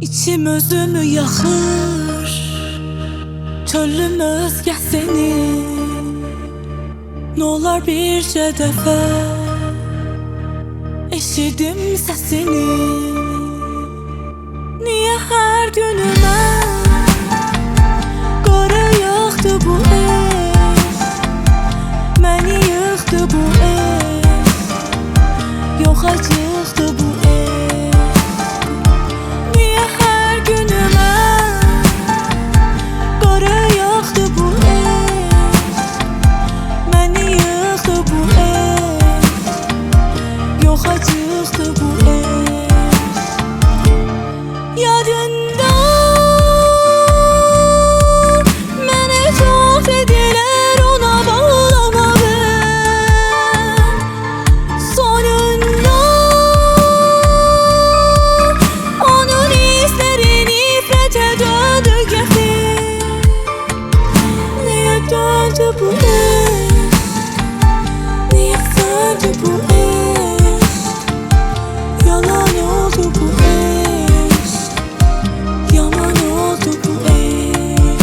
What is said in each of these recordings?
İçim özümü yaxır Çölüm özgə seni. Nolar bircə dəfə Eşidim səsini Niyə hər günümə Qara yağdı bu eş? Məni yıxdı bu eş? Yoxa çıxdı Döndü bu eş Niye söndü bu eş? Yalan oldu bu eş Yaman oldu bu eş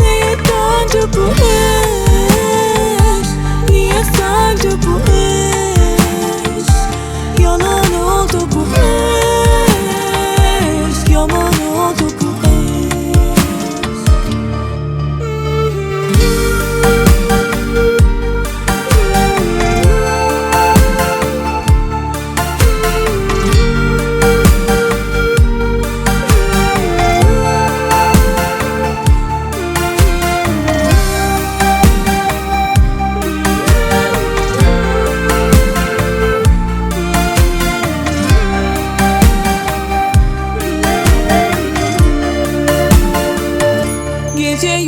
Niye döndü bu eş Niye söndü bu Gece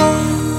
ah